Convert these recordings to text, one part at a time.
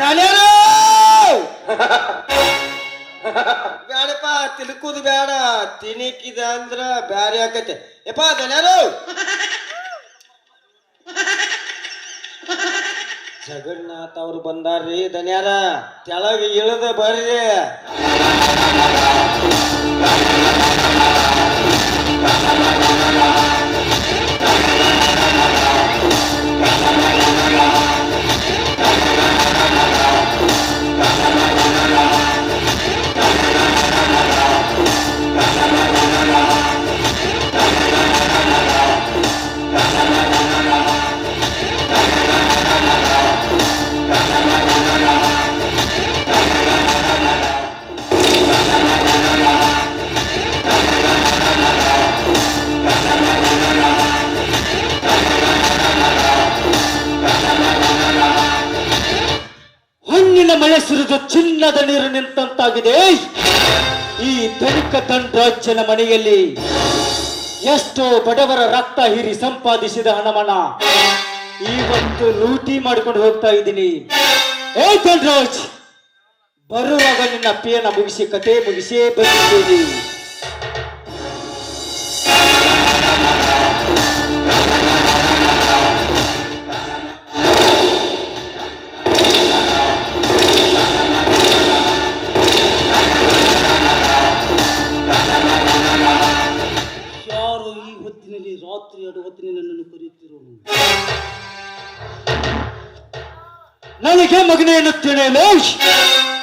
ದನಿಯರು ಬ್ಯಾಡಪ್ಪ ತಿಳ್ಕುದು ಬೇಡ ತಿನಿಕಿದ ಅಂದ್ರ ಬ್ಯಾರೆ ಆಕತೆ. ಯಪ್ಪ ದನಿಯರು ಜಗನ್ನಾಥ್ ಅವ್ರು ಬಂದಾರ್ರಿ ದನ್ಯಾರ. ಕೆಳಗ ಇಳಿದ ಬರ್ರಿ. ಹಣ್ಣಿನ ಮಳೆ ಸುರಿದು ಚಿನ್ನದ ನೀರು ನಿಂತಂತಾಗಿದೆ. ಈ ಧನಿಕ ದಂಡರಾಜ್ಯನ ಮನೆಯಲ್ಲಿ ಎಷ್ಟೋ ಬಡವರ ರಕ್ತ ಹೀರಿ ಸಂಪಾದಿಸಿದ ಹಣಮನ ಇವತ್ತು ಲೂಟಿ ಮಾಡಿಕೊಂಡು ಹೋಗ್ತಾ ಇದ್ದೀನಿ. ಏ ಧನರಾಜ್ ಬರುವಾಗ ನಿನ್ನ ಪೇನ ಮುಗಿಸಿ ಕತೆ ಮುಗಿಸಿ ಬಂದಿದ್ದೀನಿ. ಮಗನೇ ಎನ್ನುತ್ತೇನೆ ಲೇಶ್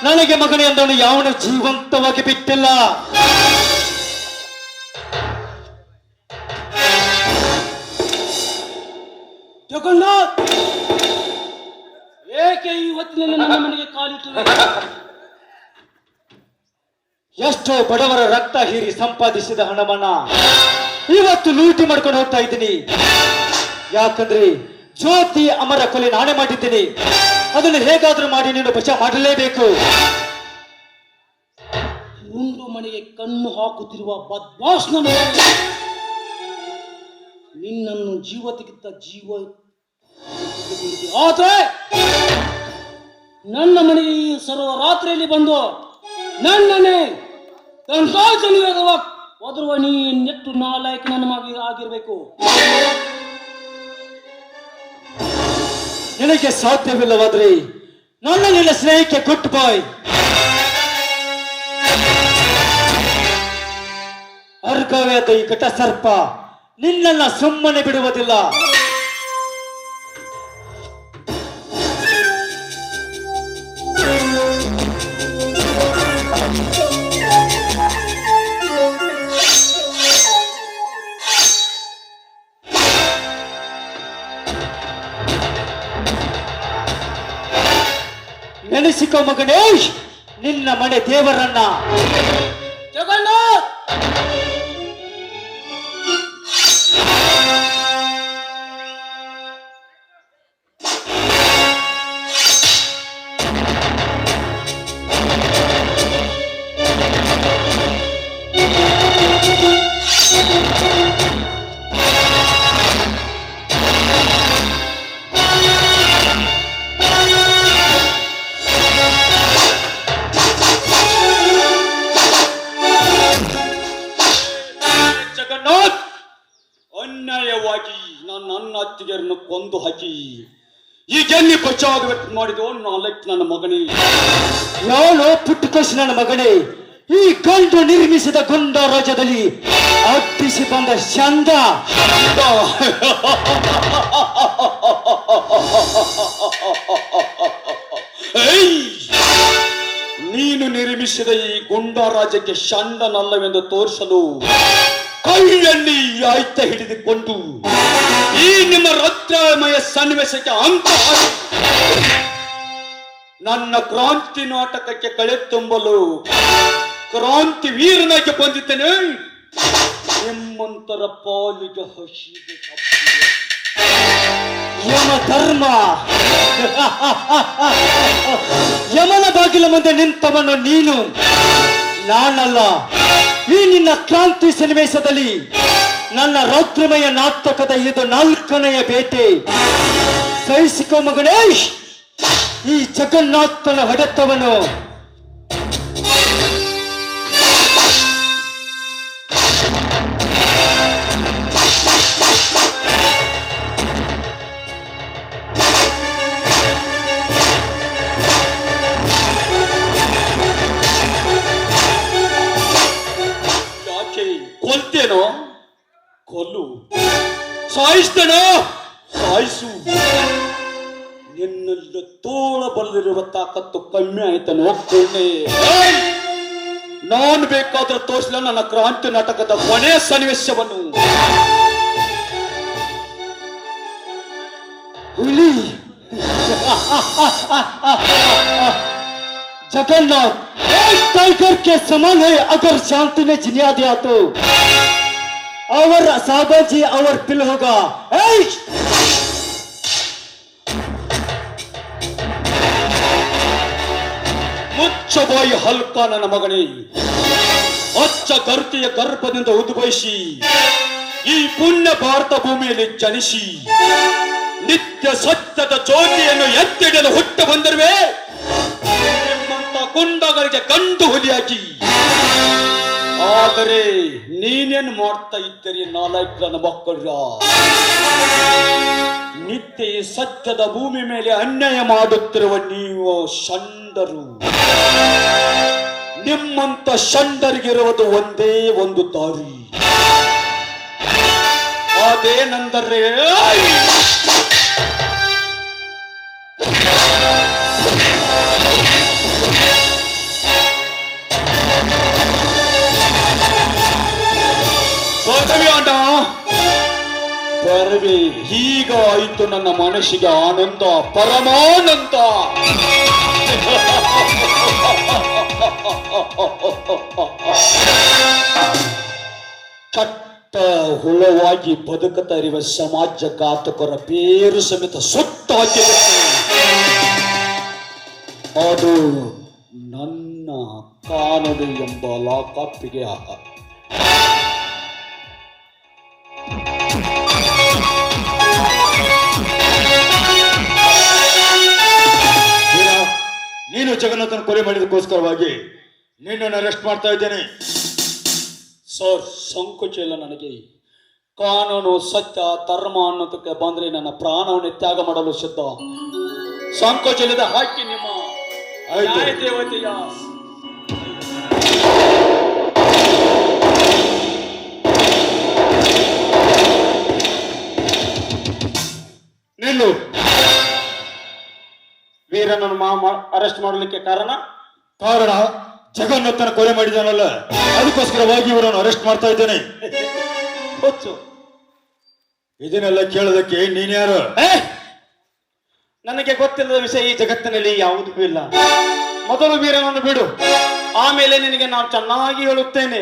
ನನಗೆ ಮಗನೇ ಎಂದವನು ಯಾವನು ಜೀವಂತವಾಗಿ ಬಿಟ್ಟಿಲ್ಲ. ಜಗನ್ನಾಥ್! ಏಕೆ ಈ ಹೊತ್ತಿನಲ್ಲಿ ನನ್ನ ಮನೆಗೆ ಕಾಲಿಟ್ಟು ಎಷ್ಟೋ ಬಡವರ ರಕ್ತ ಹೀರಿ ಸಂಪಾದಿಸಿದ ಹಣವನ್ನ ಇವತ್ತು ಲೂಟಿ ಮಾಡ್ಕೊಂಡು ಹೋಗ್ತಾ ಇದ್ದೀನಿ. ಯಾಕಂದ್ರೆ ಜ್ಯೋತಿ ಅಮರ ಕೊಲೆ ನಾನೇ ಮಾಡಿದ್ದೀನಿ. ಅದನ್ನು ಹೇಗಾದ್ರೂ ಮಾಡಿ ನೀನು ಬಚಾವ್ ಮಾಡಲೇಬೇಕು ಮುಂದು ಮನೆಗೆ ಕಣ್ಣು ಹಾಕುತ್ತಿರುವ ಬದ್ಮಾಸ್ನ ನಿನ್ನನ್ನು ಜೀವತಿಗಿಂತ ಜೀವ. ಆದ್ರೆ ನನ್ನ ಮನೆಗೆ ಸರ್ವ ರಾತ್ರಿಯಲ್ಲಿ ಬಂದು ನನ್ನನ್ನೇ ಒದರುವ ನೀ ನೆಟ್ಟು ನಾಲ್ಕು ನನ್ನ ಮಗ ಆಗಿರ್ಬೇಕು ನಿನಗೆ ಸಾಧ್ಯವಿಲ್ಲವಾದ್ರೆ ನನ್ನ ನಿನ್ನ ಸ್ನೇಹಕ್ಕೆ ಗುಡ್ ಬಾಯ್. ಅರ್ಗವ್ಯಾದ ಈ ಘಟ ಸರ್ಪ ನಿನ್ನನ್ನ ಸುಮ್ಮನೆ ಬಿಡುವುದಿಲ್ಲ. ಮಗನೇಶ್ ನಿನ್ನ ಮನೆ ದೇವರನ್ನ ಮಾಡಿದೋ ನಾಲ್ಕು ನನ್ನ ಮಗನೇ. ನಾನು ಪುಟ್ಟಕೋಶ್ ನನ್ನ ಮಗನೇ. ಈ ಗಂಡು ನಿರ್ಮಿಸಿದ ಗುಂಡ ರಾಜ್ಯದಲ್ಲಿ ಅಟ್ಟಿಸಿ ಬಂದ ಚಂದ! ನೀನು ನಿರ್ಮಿಸಿದ ಈ ಗುಂಡ ರಾಜ್ಯಕ್ಕೆ ಚಂದನಲ್ಲವೆಂದು ತೋರಿಸಲು ಕೈಯಲ್ಲಿ ಆಯ್ತ ಹಿಡಿದುಕೊಂಡು ಈ ನಿಮ್ಮ ರತ್ನಮಯ ಸನ್ನಿವೇಶಕ್ಕೆ ಅಂತ ನನ್ನ ಕ್ರಾಂತಿ ನಾಟಕಕ್ಕೆ ಕಳೆ ತುಂಬಲು ಕ್ರಾಂತಿ ವೀರನಾಗಿ ಬಂದಿದ್ದೇನೆ. ನಿಮ್ಮಂತರ ಪಾಲಿಗೆ ಶಬ್ದ ಯಮ ಧರ್ಮ. ಯಮನ ಬಾಗಿಲ ಮುಂದೆ ನಿಂತವನು ನೀನು. ನಾನಲ್ಲ. ಈ ನಿನ್ನ ಕ್ರಾಂತಿ ಸನ್ನಿವೇಶದಲ್ಲಿ ನನ್ನ ರೌದ್ರಮಯ ನಾಟಕದ ಇದು ನಾಲ್ಕನೆಯ ಬೇಟೆ ಸಹಿಸಿಕೋ ಮಗಣೇಶ್, ಈ ಜಗನ್ನಾಥನ ಹೊಡೆತವನು. ಸಾಯಿಸ್ತೇನೋ ಸಾಯಿಸು ನಿನ್ನಲ್ಲಿ ತೋಳ ಬಲದಿರುವ ತಾಕತ್ತು ಕಮ್ಮಿ ಆಯ್ತಾನೆ ಒಪ್ಕೊಂಡೆ ನಾನು ಬೇಕಾದ್ರೆ ತೋರಿಸಲ ನನ್ನ ಕ್ರಾಂತಿ ನಾಟಕದ ಕೊನೆಯ ಸನ್ನಿವೇಶವನ್ನು ಹುಲಿ जगन्नाथ एक टाइगर के समान है अगर शांति में जिनिया दिया तो ಅವರ ಸಾಬಾಜಿ ಅವರ್ ಪಿಲ್ ಹೋಗ ಮುಚ್ಚಬಾಯಿ ಹಲ್ಕ ನನ್ನ ಮಗನೇ. ಅಚ್ಚ ಕರ್ತಿಯ ಗರ್ಭದಿಂದ ಉದ್ಭವಿಸಿ ಈ ಪುಣ್ಯ ಭಾರತ ಭೂಮಿಯಲ್ಲಿ ಜನಿಸಿ ನಿತ್ಯ ಸತ್ಯದ ಜ್ಯೋತಿಯನ್ನು ಎತ್ತಿಡಲು ಹುಟ್ಟು ಬಂದಿರುವೆ. ನಿಮ್ಮಂತ ಕುಂಡಗಳಿಗೆ ಕಂಡು ಹುಲಿಯಾಗಿ ಆದರೆ ನೀನೇನು ಮಾಡ್ತಾ ಇದ್ದೀರಿ ನಾಲ್ಕು ಜನ ಮಕ್ಕಳ? ನಿತ್ಯ ಸತ್ಯದ ಭೂಮಿ ಮೇಲೆ ಅನ್ಯಾಯ ಮಾಡುತ್ತಿರುವ ನೀವು ಷಂಡರು ನಿಮ್ಮಂತ ಷಂಡರಿಗಿರುವುದು ಒಂದೇ ಒಂದು ದಾರಿ. ಅದೇನೆಂದರೆ ಅಣ್ಣ ಈಗ ಆಯ್ತು ನನ್ನ ಮನಸ್ಸಿಗೆ ಆನಂದ, ಪರಮಾನಂದ. ಕಟ್ಟ ಹುಳವಾಗಿ ಬದುಕುತ್ತಾ ಇರುವ ಸಮಾಜ ಘಾತಕರ ಬೇರು ಸಮೇತ ಸುತ್ತ ಅದು ನನ್ನ ಕಾನದು ಎಂಬ ಲಾಕಾಪಿಗೆ ಆಗ ನೀನು ಜಗನ್ನಾಥನ ಕೊಲೆ ಮಾಡಿದಕ್ಕೋಸ್ಕರವಾಗಿ ನಿನ್ನನ್ನು ಅರೆಸ್ಟ್ ಮಾಡ್ತಾ ಇದ್ದೇನೆ. ಸರ್ ಸಂಕೋಚ ಇಲ್ಲ ನನಗೆ. ಕಾನೂನು ಸತ್ಯ ಧರ್ಮ ಅನ್ನೋದಕ್ಕೆ ಬಂದ್ರೆ ನನ್ನ ಪ್ರಾಣವನ್ನು ತ್ಯಾಗ ಮಾಡಲು ಸಿದ್ಧ. ಸಂಕೋಚ ಇಲ್ಲದ ಹಾಕಿ ನಿಮ್ಮ. ದೇವತೆಯ ವೀರನನ್ನು ಮಾ ಅರೆಸ್ಟ್ ಮಾಡಲಿಕ್ಕೆ ಕಾರಣ ಕಾರಣ ಜಗನ್ನತ್ತನ ಕೊಲೆ ಮಾಡಿದಾನಲ್ಲ ಅದಕ್ಕೋಸ್ಕರವಾಗಿ ಇವರನ್ನು ಅರೆಸ್ಟ್ ಮಾಡ್ತಾ ಇದ್ದೇನೆ. ಹುಚ್ಚು. ಇದನ್ನೆಲ್ಲ ಕೇಳೋದಕ್ಕೆ ನೀನ್ಯಾರು! ನನಗೆ ಗೊತ್ತಿಲ್ಲದ ವಿಷಯ ಈ ಜಗತ್ತಿನಲ್ಲಿ ಯಾವುದು ಇಲ್ಲ. ಮೊದಲು ವೀರನನ್ನು ಬಿಡು. ಆಮೇಲೆ ನಿನಗೆ ನಾನು ಚೆನ್ನಾಗಿ ಹೇಳುತ್ತೇನೆ?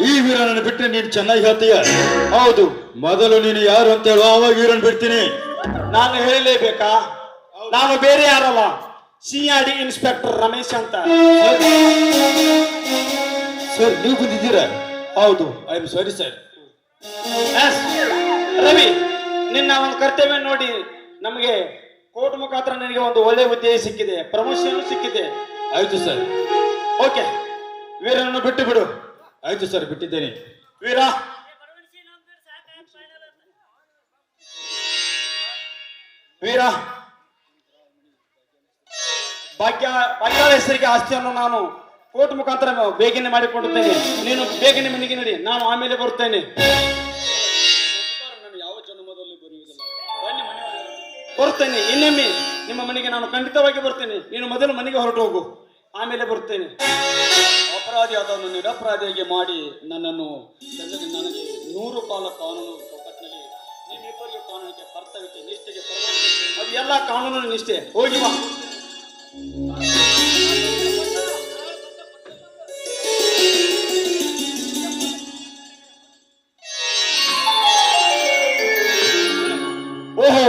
ಈ ವೀರನನ್ನು ಬಿಟ್ಟರೆ ನೀನು ಚೆನ್ನಾಗಿ ಹೇಳ್ತೀಯ? ಹೌದು. ಮೊದಲು ನೀನು ಯಾರು ಅಂತ ಹೇಳು ಆವಾಗ ವೀರನ್ ಬಿಡ್ತೀನಿ. ನಾನು ಹೇಳಲೇಬೇಕಾ? ನಾನು ಬೇರೆ ಯಾರಲ್ಲ? C R D inspector Ramesh ಅಂತ ಸರ್ ನೀವು ಬಂದಿದ್ದೀರಾ? ಹೌದು. I am sorry sir Ravi ನಿನ್ನ ಒಂದು ಕರ್ತವ್ಯ ನೋಡಿ. ನಮಗೆ ಕೋರ್ಟ್ ಮುಖಾಂತರ ನನಗೆ ಒಂದು ಒಳ್ಳೆ ಹುದ್ದೆ ಸಿಕ್ಕಿದೆ. ಪ್ರಮೋಷನ್ ಸಿಕ್ಕಿದೆ. ಆಯ್ತು ಸರ್ ಓಕೆ ವೀರನನ್ನು ಬಿಟ್ಟು ಬಿಡು. ಆಯ್ತು ಸರ್ ಬಿಟ್ಟಿದ್ದೇನೆ. ವೀರ. ವೀರ. ಭಾಗ್ಯ ಭಾಗ್ಯದ ಹೆಸರಿಗೆ ಆಸ್ತಿಯನ್ನು ನಾನು ಕೋರ್ಟ್ ಮುಖಾಂತರ ಬೇಗನೆ ಮಾಡಿಕೊಡುತ್ತೇನೆ. ನೀನು ಬೇಗನೆ ಮನೆಗೆ ನಡಿ. ನಾನು ಆಮೇಲೆ ಬರುತ್ತೇನೆ. ಯಾವ ಜನ್ಮದಲ್ಲಿ. ಬರುತ್ತೇನೆ. ಇನ್ನೊಮ್ಮೆ ನಿಮ್ಮ ಮನೆಗೆ ನಾನು ಖಂಡಿತವಾಗಿ ಬರ್ತೇನೆ ನೀನು ಮೊದಲು ಮನೆಗೆ ಹೊರಟು ಹೋಗು. ಆಮೇಲೆ ಬರುತ್ತೇನೆ. ಅಪರಾಧಿ ಅದನ್ನು ನಿರಪರಾಧಿಯಾಗಿ ಮಾಡಿ ನನ್ನನ್ನು ನನಗೆ ನೂರು ಕಾಲ ಕಾನೂನು ಚೌಕಟ್ಟಿನಲ್ಲಿ ನಿಮ್ಮಿಬ್ಬರಿಗೆ ಕಾನೂನಿಗೆ ಕರ್ತವ್ಯಕ್ಕೆ ನಿಷ್ಠೆಗೆ ಅದು ಎಲ್ಲ ಕಾನೂನು ನಿಷ್ಠೆ. ಹೋಗಿ ಬಾ. ಓಹೋ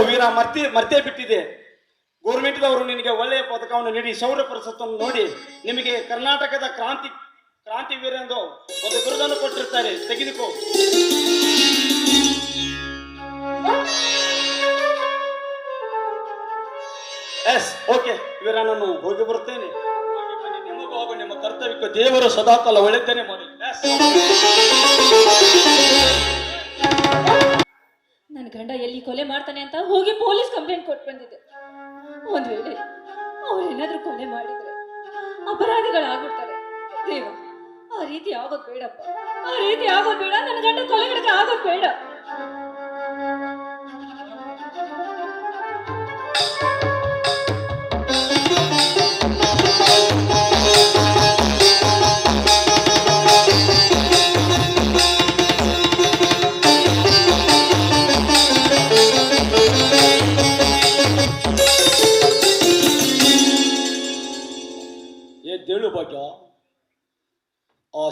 ವೀರ, ಮರ್ತಿ, ಮರ್ತೇ ಬಿಟ್ಟಿದೆ. ಗೌರ್ಮೆಂಟ್ದವರು ನಿನಗೆ ಒಳ್ಳೆಯ ಪದಕವನ್ನು ನೀಡಿ ಶೌರ್ಯ ಪ್ರಶಸ್ತಿಯನ್ನು ನೋಡಿ, ನಿಮಗೆ ಕರ್ನಾಟಕದ ಕ್ರಾಂತಿ ಕ್ರಾಂತಿ ವೀರ ಎಂದು ಒಂದು ಬಿರುದನ್ನು ಕೊಟ್ಟಿರ್ತಾರೆ. ತೆಗೆದುಕೋ. ಓಕೆ, ಇವರ ನಾನು ಹೋಗಿ ಬರ್ತೇನೆ ನಿಮ್ಮ ಕರ್ತವ್ಯಕ್ಕೆ ದೇವರು ಸದಾಕಾಲ ಒಳ್ಳೆದ್ದೇನೆ ಮಾಡಿ ನನ್ನ ಗಂಡ ಎಲ್ಲಿ ಕೊಲೆ ಮಾಡ್ತಾನೆ ಅಂತ ಹೋಗಿ ಪೊಲೀಸ್ ಕಂಪ್ಲೇಂಟ್ ಕೊಟ್ಟು ಬಂದಿದ್ದೆ. ಒಂದ್ ವೇಳೆ ಅವ್ರೇನಾದ್ರೂ ಕೊಲೆ ಮಾಡಿದ್ರೆ ಅಪರಾಧಿಗಳಾಗ್ಬಿಡ್ತಾರೆ. ದೇವ ಆ ರೀತಿ ಆಗೋದ್ ಬೇಡಪ್ಪ. ಆ ರೀತಿ ಆಗೋದ್ ಬೇಡ. ನನ್ನ ಗಂಡ ಕೊಲೆಗಳಿಗೆ ಆಗೋದ್ ಬೇಡ.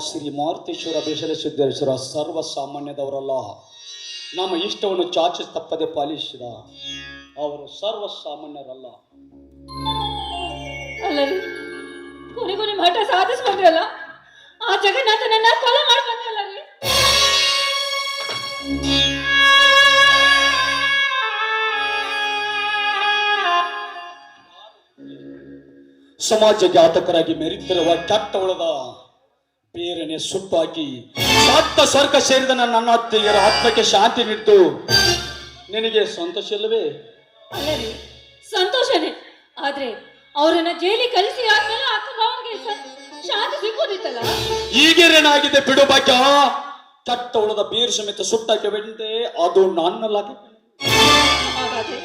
ಶ್ರೀ ಮಾರುತೇಶ್ವರ ಬೇಷರ ಸಿದ್ದೇಶ್ವರ ಸರ್ವ ಸಾಮಾನ್ಯದವರಲ್ಲ ನಮ್ಮ ಇಷ್ಟವನ್ನು ಚಾಚಿ ತಪ್ಪದೆ ಪಾಲಿಸಿದ ಅವರು ಸರ್ವ ಸಾಮಾನ್ಯರಲ್ಲ ಅಲ್ಲ ರೀ ಕೊನೆಗೂ ನಿಮ್ಮ ಹಠ ಸಾಧಿಸ್ಕೊಂಡ್ರಲ್ಲ ಆ ಜಗನ್ನಾಥನನ್ನ ಕೊಲೆ ಮಾಡಿ ಬಂದ್ರಲ್ಲ ರೀ ಸಮಾಜ ಘಾತಕರಾಗಿ ಮೆರಿತಿರುವ ಕೆಟ್ಟವಳದ ಬೇರನೆ ಸುಟ್ಟಾಕಿ ಸತ್ತ ಸ್ವರ್ಗ ಸೇರಿದ ನನ್ನ ಅತ್ತೆಯರ ಆತ್ಮಕ್ಕೆ ಶಾಂತಿ ನೀಡಿತು. ನಿನಗೆ ಸಂತೋಷ ಇಲ್ಲವೇ? ಸಂತೋಷನೇ. ಆದ್ರೆ ಅವರನ್ನ ಜೈಲಿಗೆ ಕಲಿಸಿ ಆದ್ಮೇಲೆ ಅಕ್ಕ ಭಾವನಿಗೆ ಶಾಂತಿ ಈಗೇನೇನಾಗಿದೆ ಬಿಡು ಭಾಗ್ಯ. ತಟ್ಟ ಉಳದ ಬೀರ್ ಸಮೇತ ಸುಟ್ಟಾಕಿ ಬಿಟ್ಟೆ ಅದು ನನ್ನಲ್ಲ ಹಾಗಾದ್ರೆ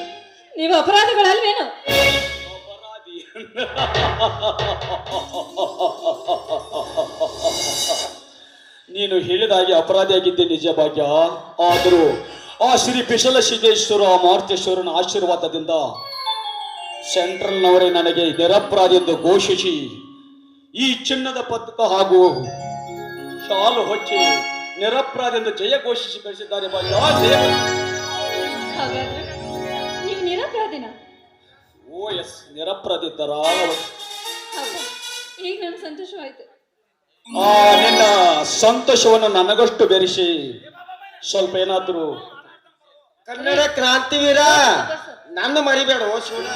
ನೀವು ಅಪರಾಧಿಗಳಲ್ವೇನು? ನೀನು ಹೇಳಿದಾಗೆ ಅಪರಾಧಿಯಾಗಿದ್ದೆ ನಿಜ ಭಾಗ್ಯ. ಆದರೂ ಆ ಶ್ರೀ ಬಿಶಲ ಸಿದ್ದೇಶ್ವರ ಮಾರುತೇಶ್ವರನ ಆಶೀರ್ವಾದದಿಂದ ಸೆಂಟ್ರಲ್ನವರೇ ನನಗೆ ನಿರಪರಾಧಿ ಎಂದು ಘೋಷಿಸಿ ಈ ಚಿನ್ನದ ಪದಕ ಹಾಗೂ ಶಾಲು ಹೊಚ್ಚಿ ನಿರಪರಾಧಿ ಎಂದು ಜಯ ಘೋಷಿಸಿ ಕಳಿಸಿದ್ದಾರೆ ಭಾಗ್ಯ. ಜಯ ನಿರಪರಾಧಿನ? ಓ ಎಸ್ ನಿರಪರಾಧಿದ್ದರ ಹೌದಾ? ಈಗ ನನಗೆ ಸಂತೋಷವಾಯ್ತು. ಆ ನಿನ್ನ ಸಂತೋಷವನ್ನು ನನಗಷ್ಟು ಬೆರೆಸಿ. ಸ್ವಲ್ಪ ಏನಾದರೂ ಕನ್ನಡ ಕ್ರಾಂತಿವೀರ ನನ್ನ ಮರಿಬೇಡ ಓ ಶಿವನ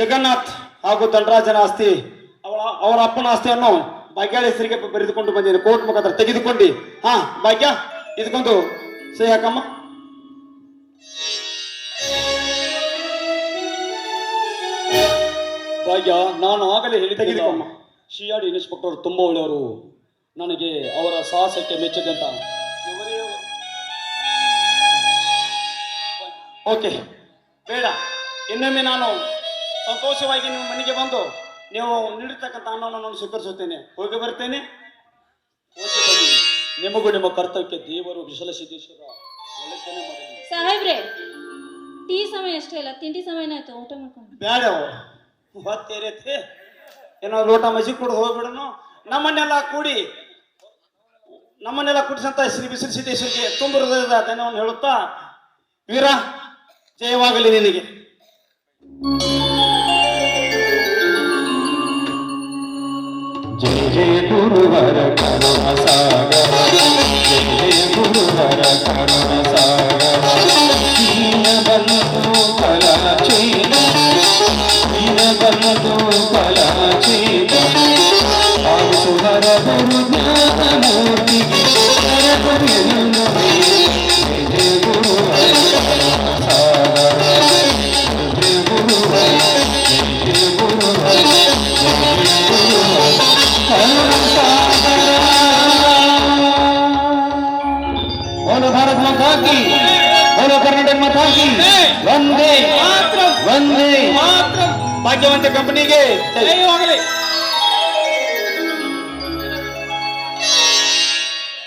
ಜಗನ್ನಾಥ್ ಹಾಗೂ ಧನರಾಜನ ಆಸ್ತಿ ಅವಳ ಅವರ ಅಪ್ಪನ ಆಸ್ತಿಯನ್ನು ಭಾಗ್ಯಾಳ ಹೆಸರಿಗೆ ಬರೆದುಕೊಂಡು ಬಂದಿದ್ದೇನೆ. ಕೋರ್ಟ್ ಮುಖಾಂತರ ತೆಗೆದುಕೊಂಡು. ಹಾ ಭಾಗ್ಯ ಇದಕ್ಕೊಂದು ಸಹಿ ಹಾಕಮ್ಮ ಭಾಗ್ಯ ನಾನು ಆಗಲೇ ತೆಗೆದುಕೊಮ್ಮ. ಶಿಯಾಡಿ ಇನ್ಸ್ಪೆಕ್ಟರ್ ತುಂಬ ಒಳ್ಳೆಯವರು. ನನಗೆ ಅವರ ಸಾಹಸಕ್ಕೆ ಮೆಚ್ಚಿದಂತ ಓಕೆ ಬೇಡ. ಇನ್ನೊಮ್ಮೆ ನಾನು ಸಂತೋಷವಾಗಿ ನಿಮ್ಮ ಮನೆಗೆ ಬಂದು ನೀವು ನೀಡಿರ್ತಕ್ಕಂಥ ಅನ್ನವನ್ನು ನಾನು ಸ್ವೀಕರಿಸುತ್ತೇನೆ. ಹೋಗಿ ಬರ್ತೇನೆ. ನಿಮಗೂ ನಿಮ್ಮ ಕರ್ತವ್ಯಕ್ಕೆ ದೇವರು ವಿಶಲ ಸಿದ್ದೇಶ್ವರ ಸಾಹೇಬ್ರೆ ಟೀ ಸಮಯ ಅಷ್ಟೇ ಇಲ್ಲ ತಿಂಡಿ ಸಮಯನ ಆಯ್ತು ಊಟ ಮಾಡ್ಕೊಂಡು. ಬೇಡ ಹೊತ್ತೇರೈತಿ ಏನೋ ಲೋಟ ಮಜ್ಜಿ ಕುಡ್ದು ಹೋಗ್ಬಿಡನು. ನಮ್ಮನ್ನೆಲ್ಲ ಕೂಡಿ ನಮ್ಮನ್ನೆಲ್ಲ ಕುಡಿಸಂತ ಶ್ರೀ ಬಿಸಿಲು ಸಿದ್ದೇಶ್ವರಿಗೆ ತುಂಬ ಹೃದಯದ ಧನ್ಯವನ್ನು ಹೇಳುತ್ತಾ ವೀರ ಜಯವಾಗಲಿ ನಿನಗೆ. ಜಯ ಜಯ ಗುರುವರ ಕರುಣ ಸಾಗರ ಜಯ ಜಯ ಗುರುವರ ಕರುಣ ಸಾಗರ ದೀನ ಬಂಧು ಕಲಾಚೇತ ದೀನ ಬಂಧು ಕಲಾಚೇತ ಸುಹರ ಗುರು ಜ್ಞಾನ ಮೂರ್ತಿಗೆ ಭಾಗ್ಯವಂತ ಕಂಪನಿಗೆ. ಜಯವಾಗಲಿ